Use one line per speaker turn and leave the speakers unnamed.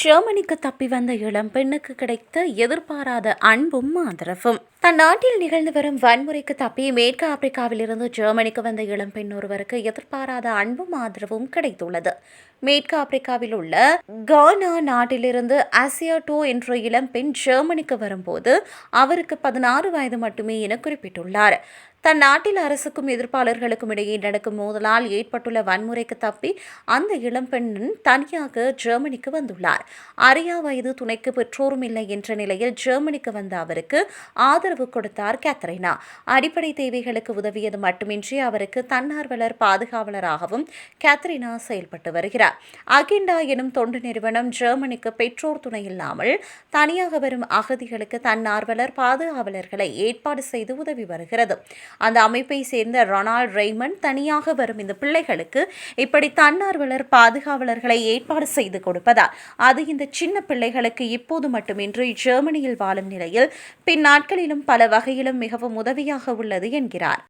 ஜெர்மனிக்கு தப்பி வந்த இளம் பெண்ணுக்கு கிடைத்த எதிர்பாராத அன்பும் ஆதரவும். தன் நாட்டில் நிகழ்ந்து வரும் வன்முறைக்கு தப்பி மேற்கு ஆப்பிரிக்காவிலிருந்து ஜெர்மனிக்கு வந்த இளம் பெண் ஒருவருக்கு எதிர்பாராத அன்பும் ஆதரவும் கிடைத்துள்ளது. மேற்கு ஆப்பிரிக்காவில் உள்ள கானா நாட்டிலிருந்து அசியாட்டோ என்ற இளம் பெண் ஜெர்மனிக்கு வரும்போது அவருக்கு பதினாறு வயது மட்டுமே என குறிப்பிட்டுள்ளார். தன் நாட்டில் அரசுக்கும் எதிர்ப்பாளர்களுக்கும் இடையே நடக்கும் மோதலால் ஏற்பட்டுள்ள வன்முறைக்கு தப்பி அந்த இளம்பெண்ணின் தனியாக ஜெர்மனிக்கு வந்துள்ளார். அரியா வயது துணைக்கு பெற்றோரும் இல்லை என்ற நிலையில் ஜெர்மனிக்கு வந்த அவருக்கு ஆதரவு கொடுத்தார் கேத்தரினா. அடிப்படை தேவைகளுக்கு உதவியது மட்டுமின்றி அவருக்கு தன்னார்வலர் பாதுகாவலராகவும் கேத்தரினா செயல்பட்டு வருகிறார். அகிண்டா எனும் தொண்டு நிறுவனம் ஜெர்மனிக்கு பெற்றோர் துணை இல்லாமல் தனியாக வரும் அகதிகளுக்கு தன்னார்வலர் பாதுகாவலர்களை ஏற்பாடு செய்து உதவி வருகிறது. அந்த அமைப்பை சேர்ந்த ரொனால்ட் ரெய்மன் தனியாக வரும் இந்த பிள்ளைகளுக்கு இப்படி தன்னார்வலர் பாதுகாவலர்களை ஏற்பாடு செய்து கொடுப்பதால் அது இந்த சின்ன பிள்ளைகளுக்கு இப்போது மட்டுமின்றி ஜெர்மனியில் வாழும் நிலையில் பின் நாட்களிலும் பல வகையிலும் மிகவும் உதவியாக உள்ளது என்கிறார்.